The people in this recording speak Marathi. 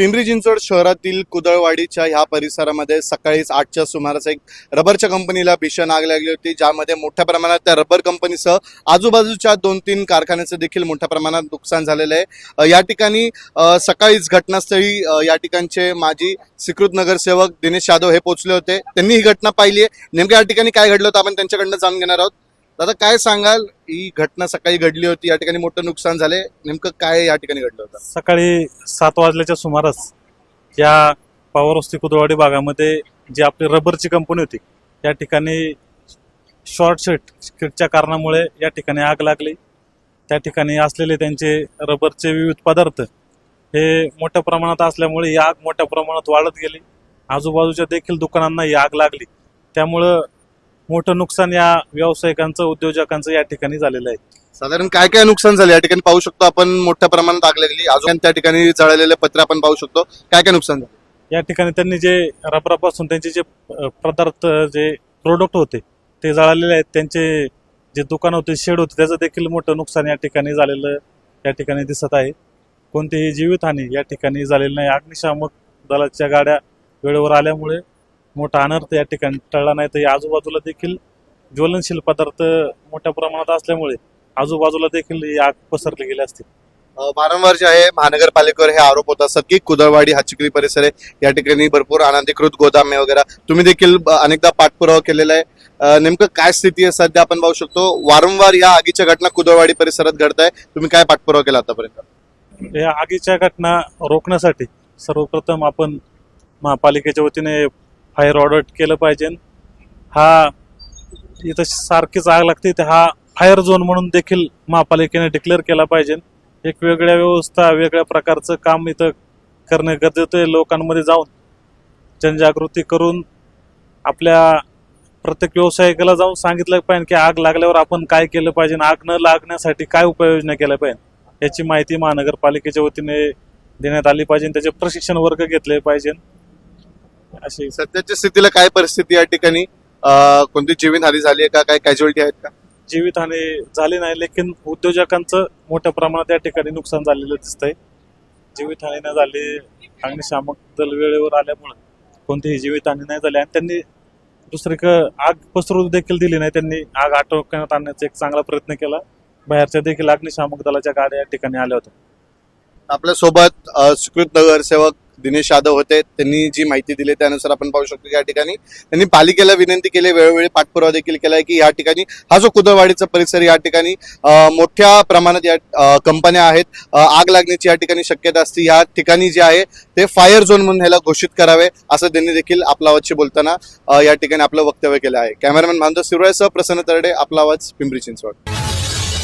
पिंपरी चिंचवड शहरातील कुदळवाडीच्या ह्या परिसरामध्ये सकाळीच आठच्या सुमारास एक रबरच्या कंपनीला भीषण आग लागली होती ज्यामध्ये मोठ्या प्रमाणात त्या रबर कंपनीसह आजूबाजूच्या दोन तीन कारखान्याचं देखील मोठ्या प्रमाणात नुकसान झालेलं आहे. या ठिकाणी सकाळीच घटनास्थळी या ठिकाणचे माजी स्वीकृत नगरसेवक दिनेश यादव हे पोहोचले होते. त्यांनी ही घटना पाहिली आहे. नेमक्या या ठिकाणी काय घडलं होतं आपण त्यांच्याकडनं जाणून घेणार आहोत. दादा काय सांगाल? ही घटना सकाळी घडली होती या ठिकाणी मोठं नुकसान झाले. नेमकं काय या ठिकाणी घडलं होतं? सकाळी सात वाजल्याच्या सुमारास या पावरवस्ती कुदवाडी भागामध्ये जी आपली रबरची कंपनी होती या ठिकाणी शॉर्ट सर्किटच्या कारणामुळे या ठिकाणी आग लागली. त्या ठिकाणी असलेले त्यांचे रबरचे विविध पदार्थ हे मोठ्या प्रमाणात असल्यामुळे ही आग मोठ्या प्रमाणात वाढत गेली. आजूबाजूच्या देखील दुकानांना ही आग लागली. त्यामुळं मोठं नुकसान या व्यावसायिकांचं उद्योजकांचं या ठिकाणी झालेलं आहे. साधारण काय काय नुकसान झाले? या ठिकाणी पाहू शकतो आपण मोठ्या प्रमाणात आग लागली. अजून त्या ठिकाणी जळलेले पत्र आपण पाहू शकतो. काय काय नुकसान झालं? या ठिकाणी त्यांनी जे रबरापासून त्यांचे जे अ, पदार्थ जे प्रोडक्ट होते ते जळालेले आहेत. त्यांचे जे दुकान होते शेड होते त्याचं देखील मोठं नुकसान या ठिकाणी झालेलं या ठिकाणी दिसत आहे. कोणतीही जीवितहानी या ठिकाणी झालेली नाही. अग्निशामक दलाच्या गाड्या वेळेवर आल्यामुळे मोठा अनर्थ या ठिकाणी टळला नाही. तर या आजूबाजूला देखील ज्वलनशील पदार्थ मोठ्या प्रमाणात असल्यामुळे आजूबाजूला देखील ही आग पसरली गेली असते वारंवार जे आहे महानगरपालिकेवर हे आरोप होत असतात की कुदळवाडी हाचिकली परिसर आहे या ठिकाणी भरपूर अनधिकृत गोदामे वगैरे. तुम्ही देखील अनेकदा पाठपुरावा केलेला आहे. नेमकं काय स्थिती आहे सध्या आपण पाहू शकतो. वारंवार या आगीच्या घटना कुदळवाडी परिसरात घडत आहे तुम्ही काय पाठपुरावा केला आतापर्यंत? या आगीच्या घटना रोखण्यासाठी सर्वप्रथम आपण महापालिकेच्या वतीने फायर ऑडिट केलं पाहिजे. हा इथं सारखीच आग लागते. तर हा फायर झोन म्हणून देखील महापालिकेने डिक्लेअर केला पाहिजे. एक वेगळ्या व्यवस्था वेगळ्या प्रकारचं काम इथं करणं गरजेचं आहे लोकांमध्ये जाऊन. जनजागृती करून आपल्या प्रत्येक व्यावसायिकाला जाऊन सांगितलं पाहिजे की आग लागल्यावर आपण काय केलं पाहिजे आग न लागण्यासाठी काय उपाययोजना केल्या पाहिजे. याची माहिती महानगरपालिकेच्या वतीने देण्यात आली पाहिजे त्याचे प्रशिक्षण वर्ग घेतले पाहिजे. अशी. सध्याच्या स्थितीला काय परिस्थिती या ठिकाणी? अ, कोणती जीवितहानी झाली आहे का? काय कॅज्युअलिटी आहेत का? जीवितहानी झाली नाही लेकिन उद्योजकांचं मोठ्या प्रमाणात या ठिकाणी नुकसान झालेलं दिसतंय. जीवितहानी नाही झाली. अग्निशामक दल वेळेवर आल्यामुळे कोणतीही जीवितहानी नाही झाली. आणि त्यांनी दुसरीकडे आग पसरू देखील दिली नाही. त्यांनी आग आटोक्यात आणण्याचा एक चांगला प्रयत्न केला. बाहेरच्या देखील अग्निशामक दलाच्या गाड्या या ठिकाणी आल्या होत्या. आपल्यासोबत अ, स्वीकृत नगरसेवक दिनेश यादव होते त्यांनी जी माहिती दिली त्यानुसार आपण पाहू शकतो या ठिकाणी त्यांनी पालिकेला विनंती केली वेळोवेळी पाठपुरावा देखील केलाय की या ठिकाणी हा जो कुदळवाडीचा परिसर या ठिकाणी मोठ्या प्रमाणात या कंपन्या आहेत आग लागण्याची या ठिकाणी शक्यता असते. या ठिकाणी जे आहे ते फायर झोन म्हणून ह्याला घोषित करावे असं त्यांनी देखील आपला आवाजशी बोलताना या ठिकाणी आपलं वक्तव्य केलं आहे. कॅमेरामॅन मानतो शिवरायसह प्रसन्न तरडे आपला आवाज पिंपरी चिंचवड.